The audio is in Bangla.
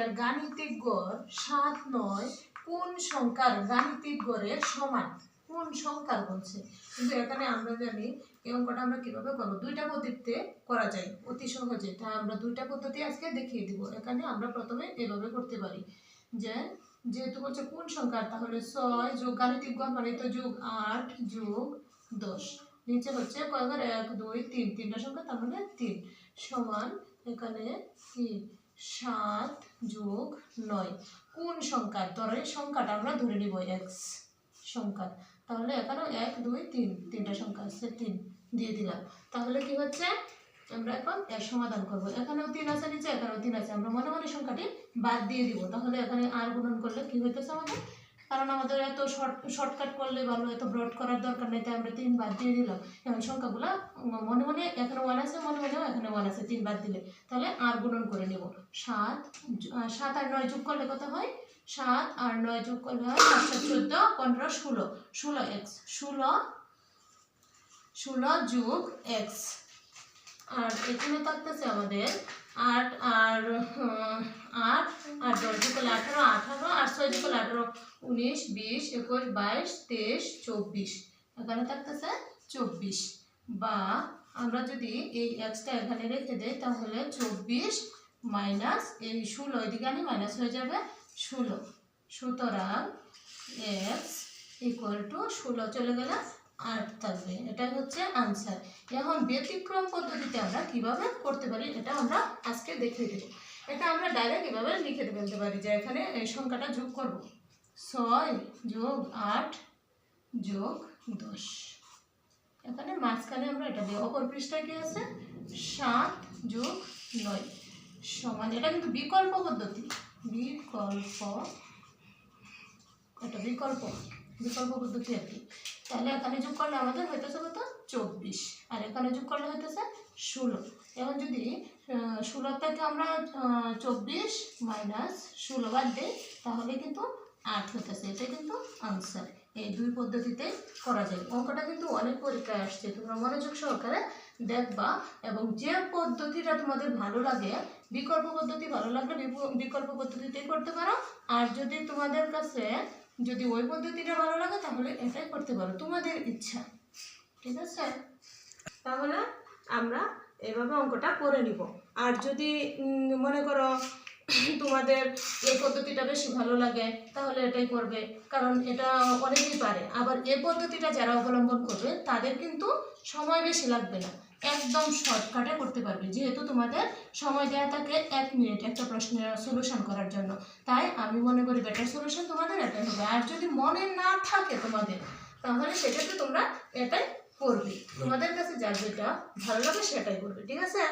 এর গাণিতিক গড় সাত নয়, কোন সংখ্যার? গাণিতিক গড়ের সমান, কোন সংখ্যার বলছে? কিন্তু এখানে আমরা জানি এই অঙ্কটা আমরা কীভাবে করব? দুইটা পদ্ধতিতে করা যায়, অতি সহজে। তা আমরা দুইটা পদ্ধতি আজকে দেখিয়ে দিব। এখানে আমরা প্রথমে এভাবে করতে পারি যে, যেহেতু বলছে কোন সংখ্যা তাহলে ছয় যোগ গাণিতিক গড় মানে তো যোগ আট যোগ দশ। নিচে হচ্ছে কয়েকবার এক, দুই, তিন। তিনটা সংখ্যা, তার মানে তিন। সমান এখানে কি সাত যোগ নয়। কোন সংখ্যা তরের সংখ্যাটা আমরা ধরে নিব এক্স সংখ্যা তাহলে এখানে এক, দুই, তিন, তিনটা সংখ্যা আছে, তিন দিয়ে দিলাম। তাহলে কি হচ্ছে? আমরা এখন এর সমাধান করব। এখানেও তিন আছে, নিচে এখানেও তিন আছে। আমরা মনে মনে সংখ্যাটি বাদ দিয়ে দিব। তাহলে এখানে আর গুণন করলে কি হইতেছে আমাদের? কারণ আমাদের এত শর্ট শর্টকাট করলে ভালো, এত ব্রড করার দরকার নেই, তাই আমরা তিন বাদ দিয়ে দিলাম। এখন সংখ্যাগুলো মনে মনে, এখানে ওয়ান আছে, মনে মনেও এখানে ওয়ান আছে, তিন বাদ দিলে। তাহলে আর গুণন করে নেব। সাত সাত আর নয় যোগ করলে কত হয়? সাত আর নয় যোগ করলে হয় সাত সাত, চোদ্দ, পনেরো, ষোলো। ষোলো এক্স ষোলো ষোলো যোগ এক্স আর এখানে থাকতেছে আমাদের আট আর আট, আর দশ করলে আঠারো আঠারো, আর ছয় করলে আঠারো, উনিশ, বিশ, একুশ, বাইশ, তেইশ, চব্বিশ। এখানে থাকতেছে চব্বিশ। বা আমরা যদি এই এক্সটা এখানে রেখে দেই, তাহলে চব্বিশ মাইনাস এই ষোলো, এদিকে আনি মাইনাস হয়ে যাবে ষোলো। সুতরাং এক্স ইকুয়াল টু ষোলো চলে গেলে আট থাকবে, এটাই হচ্ছে আনসার এখন ব্যতিক্রম পদ্ধতিতে আমরা কীভাবে করতে পারি এটা আমরা আজকে দেখিয়ে দেবো। এটা আমরা ডাইরেক্ট এভাবে লিখে ফেলতে পারি যে এখানে এই সংখ্যাটা যোগ করব। ছয় যোগ আট যোগ দশ। এখানে মাঝখানে আমরা এটা দিই অপর পৃষ্ঠায় কি আছে? সাত যোগ নয়। সমান, এটা কিন্তু বিকল্প পদ্ধতি। বিকল্প, এটা বিকল্প। বিকল্প পদ্ধতি আর কি। তাহলে এখানে যোগ করলে আমাদের হইতেছে কত? চব্বিশ। আর এখানে যোগ করলে হইতেছে ষোলো। এখন যদি ষোলো থেকে আমরা চব্বিশ মাইনাস ষোলো বাদ দিই, তাহলে কিন্তু আট হইতেছে। এটা কিন্তু আনসার এই দুই পদ্ধতিতে করা যায়। অঙ্কটা কিন্তু অনেক পরীক্ষায় আসছে। তোমরা মনোযোগ সহকারে দেখবা এবং যে পদ্ধতিটা তোমাদের ভালো লাগে, বিকল্প পদ্ধতি ভালো লাগলে বিকল্প পদ্ধতিতেই করতে পারো। আর যদি তোমাদের কাছে যদি ওই পদ্ধতিটা ভালো লাগে তাহলে এটাই করতে পারো, তোমাদের ইচ্ছা। ঠিক আছে? তাহলে আমরা এভাবে অঙ্কটা করে নিব। আর যদি মনে করো তোমাদের এই পদ্ধতিটা বেশি ভালো লাগে, তাহলে এটাই করবে। কারণ এটা অনেকেই পারে। আবার এ পদ্ধতিটা যারা অবলম্বন করবে, তাদের কিন্তু সময় বেশি লাগবে না। একদম শর্টকাটে করতে পারবে। যেহেতু তোমাদের সময় দেওয়া থাকে এক মিনিট একটা প্রশ্নের সলিউশন করার জন্য। তাই আমি মনে করি বেটার সলিউশন তোমাদের এটাই হবে। আর যদি মনে না থাকে তোমাদের, তাহলে সেক্ষেত্রে তোমরা এটাই করবে। তোমাদের কাছে যা যেটা ভালো লাগে সেটাই করবে, ঠিক আছে?